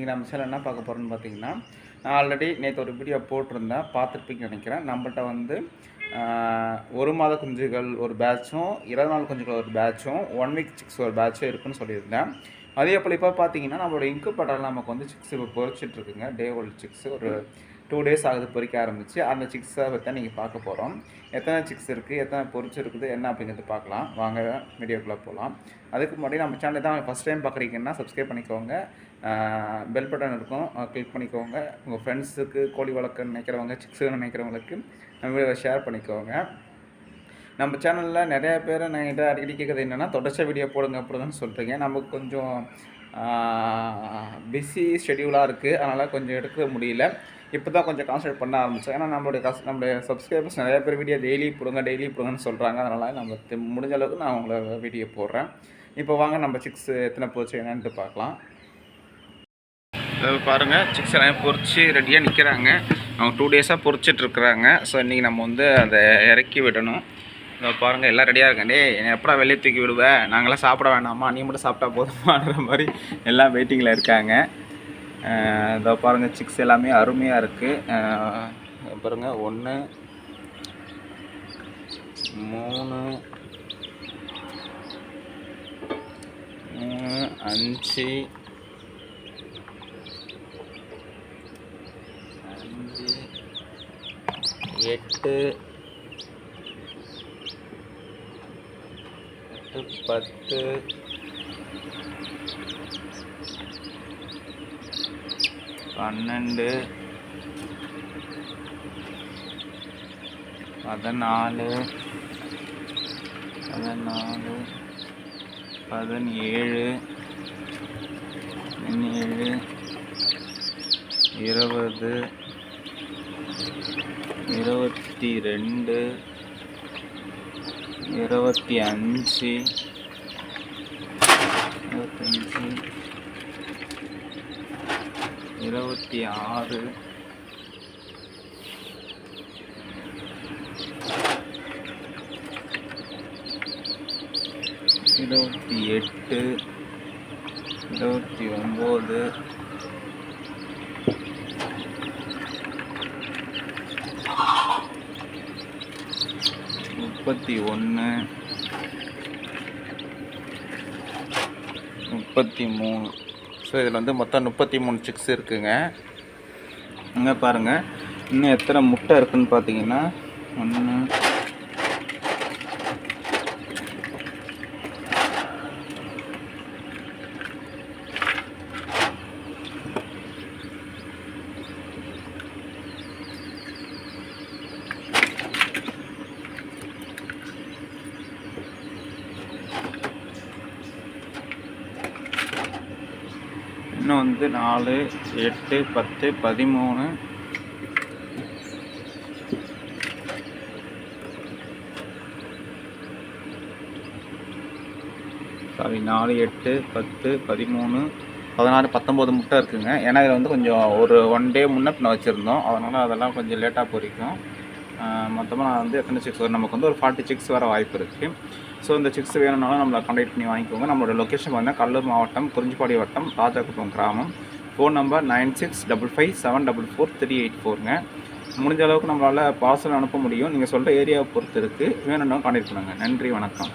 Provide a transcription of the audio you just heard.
இங்கே நம்ம சேனல் என்ன பார்க்க போகிறோம்னு பார்த்தீங்கன்னா நான் ஆல்ரெடி நேற்று ஒரு வீடியோ போட்டிருந்தேன். பார்த்துருப்பீங்கன்னு நினைக்கிறேன். நம்மள்ட்ட வந்து ஒரு மாத குஞ்சுகள் ஒரு பேட்சும் இருபது நாள் குஞ்சுகள் ஒரு பேட்சும் ஒன் வீக் சிக்ஸ் ஒரு பேட்சும் இருக்குன்னு சொல்லியிருந்தேன். அதே போல் இப்போ பார்த்தீங்கன்னா நம்மளோட இங்கு பட்டால் நமக்கு வந்து சிக்ஸ் இப்போ பொறிச்சிட்ருக்குங்க டே ஓல்டு சிக்ஸ் ஒரு டூ டேஸ் ஆகுது பொறிக்க ஆரம்பித்து அந்த சிக்ஸை பற்றி நீங்கள் பார்க்க போகிறோம் எத்தனை சிக்ஸ் இருக்குது எத்தனை பொறிச்சு இருக்குது என்ன அப்படிங்கிறது பார்க்கலாம். வாங்க வீடியோக்குள்ளே போகலாம் அதுக்கு முன்னாடி நம்ம சேனல் தான் ஃபஸ்ட் டைம் பார்க்குறீங்கன்னா சப்ஸ்கிரைப் பண்ணிக்கோங்க. பெல் பட்டன் இருக்கும். கிளிக் பண்ணிக்கோங்க. உங்கள் ஃப்ரெண்ட்ஸுக்கு கோழி வளர்க்க நினைக்கிறவங்க சிக்ஸு நினைக்கிறவங்களுக்கு நம்ம வீடியோவை ஷேர் பண்ணிக்கோங்க. நம்ம சேனலில் நிறைய பேர் என்கிட்ட அடிக்கடி கேட்குறது என்னென்னா தொடர்ச்சியாக வீடியோ போடுங்க அப்படிதான் சொல்கிறீங்க நமக்கு கொஞ்சம் பிஸி ஷெடியூலாக இருக்குது அதனால் கொஞ்சம் எடுக்க முடியல. இப்போ தான் கொஞ்சம் கான்சன்ட்ரேட் பண்ண ஆரம்பித்தோம் ஏன்னா நம்மளுடைய கஸ் நம்மளுடைய சப்ஸ்கிரைபர்ஸ் நிறைய பேர் வீடியோ டெய்லி போடுங்க டெய்லி போடுங்கன்னு சொல்கிறாங்க அதனால் நம்ம முடிஞ்ச அளவுக்கு நான் உங்களை வீடியோ போடுறேன். இப்போ வாங்க நம்ம சிக்ஸ் எத்தனை போச்சு என்னன்ட்டு பார்க்கலாம். பாருங்கள் சிக்ஸ் எல்லாம் பொறிச்சு ரெடியாக நிற்கிறாங்க அவங்க டூ டேஸாக பொறிச்சிட்ருக்குறாங்க ஸோ இன்றைக்கி நம்ம வந்து அதை இறக்கி விடணும். இதோ பாருங்கள் எல்லாம் ரெடியாக இருக்கேன் டே என்னை எப்படா வெளியே தூக்கி விடுவேன் நாங்களாம் சாப்பிட வேண்டாமா நீ மட்டும் சாப்பிட்டா போதுமான்ற மாதிரி எல்லாம் வெயிட்டிங்கில் இருக்காங்க. இதோ பாருங்கள் சிக்ஸ் எல்லாமே அருமையாக இருக்குது பாருங்கள் ஒன்று மூணு மூணு அஞ்சு அஞ்சு எட்டு எட்டு பத்து பன்னெண்டு பதினாலு பதினாலு பதினேழு பதினேழு இருபது இருபத்தி ரெண்டு இருபத்தி அஞ்சு. இருபத்தஞ்சு இருபத்தி ஆறு. இருபத்தி எட்டு. இருபத்தி ஒம்பது. முப்பத்தி ஒன்று. முப்பத்தி மூணு. ஸோ இதில் வந்து மொத்தம் முப்பத்தி மூணு சிக்ஸ் இருக்குங்க. இங்கே பாருங்கள் இன்னும் எத்தனை முட்டை இருக்குதுன்னு பார்த்தீங்கன்னா ஒன்று இன்னும் வந்து நாலு எட்டு பத்து பதிமூணு. சாரி நாலு எட்டு பத்து பதிமூணு. பதினாறு பத்தொம்போது முட்டை இருக்குங்க. ஏன்னா இதில் வந்து கொஞ்சம் ஒரு ஒன் டே முன்னே பின்ன வச்சுருந்தோம். அதனால் அதெல்லாம் கொஞ்சம் லேட்டாக பொறிக்கும் மொத்தமாக நான் வந்து எத்தனை சிக்ஸ் வரும் நமக்கு வந்து ஒரு ஃபார்ட்டி சிக்ஸ் வர வாய்ப்பு இருக்குது ஸோ இந்த சிக்ஸ் வேணும்னாலும் நம்மளை கான்டாக்ட் பண்ணி வாங்கிக்கோங்க. நம்மளோட லொக்கேஷன் வந்து கடலூர் மாவட்டம் குறிஞ்சிப்பாடி வட்டம் ராஜாக்குப்பம் கிராமம். Phone number nine six double five seven double four three eight ஃபோருங்க முடிஞ்ச அளவுக்கு நம்மளால் பார்சல் அனுப்ப முடியும். நீங்கள் சொல்கிற ஏரியாவை பொறுத்து இருக்குது வேணும்னா கான்டாக்ட் பண்ணுங்கள் நன்றி வணக்கம்.